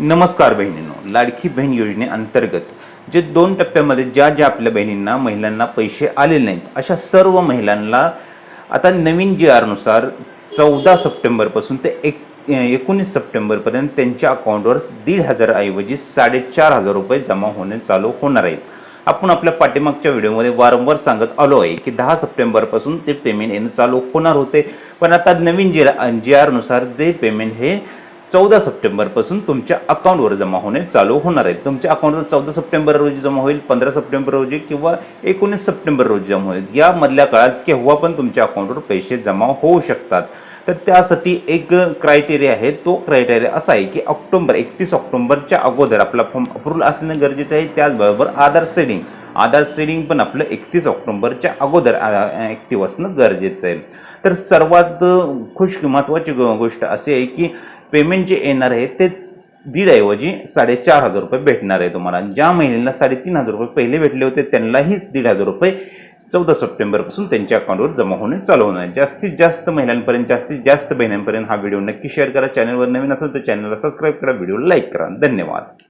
नमस्कार बहिणींनो. लाडकी बहीण योजनेअंतर्गत जे दोन टप्प्यामध्ये ज्या ज्या आपल्या बहिणींना महिलांना पैसे आलेले नाहीत अशा सर्व महिलांना आता नवीन जी आरनुसार चौदा सप्टेंबरपासून ते एक एकोणीस सप्टेंबरपर्यंत त्यांच्या अकाउंटवर दीड हजाराऐवजी साडेचार हजार रुपये जमा होणे चालू होणार आहे. आपण आपल्या पाठीमागच्या व्हिडिओमध्ये वारंवार सांगत आलो आहे की दहा सप्टेंबरपासून ते पेमेंट येणं चालू होणार होते. पण आता नवीन जी जी आरनुसार ते पेमेंट हे चौदा सप्टेंबरपासून तुमच्या अकाउंटवर जमा होणे चालू होणार आहेत तुमच्या अकाउंटवर चौदा सप्टेंबर रोजी जमा होईल पंधरा सप्टेंबर रोजी किंवा एकोणीस सप्टेंबर रोजी जमा होईल. यामधल्या काळात केव्हा पण तुमच्या अकाउंटवर पैसे जमा होऊ शकतात. तर त्यासाठी एक क्रायटेरिया आहे. तो क्रायटेरिया असा आहे की ऑक्टोंबर एकतीस ऑक्टोंबरच्या अगोदर आपला फॉर्म अप्रूव्हल असणं गरजेचं आहे. त्याचबरोबर आधार सेडिंग. आधार सेडिंग पण आपलं एकतीस ऑक्टोंबरच्या अगोदर ॲक्टिव्ह असणं गरजेचं आहे. तर सर्वात खुश महत्त्वाची गोष्ट अशी आहे की पेमेंट जे येणार आहे ते दीडऐवजी साडेचार हजार रुपये भेटणार आहे तुम्हाला. ज्या महिलेला साडेतीन हजार रुपये पहिले भेटले होते त्यांनाही दीड हजार रुपये चौदा सप्टेंबरपासून त्यांच्या अकाउंटवर जमा होणे चालू होणार आहे. जास्तीत जास्त महिलांपर्यंत जास्तीत जास्त बहिणांपर्यंत हा व्हिडिओ नक्की शेअर करा. चॅनलवर नवीन असेल तर चॅनलला सबस्क्राईब करा व्हिडिओ लाईक करा. धन्यवाद.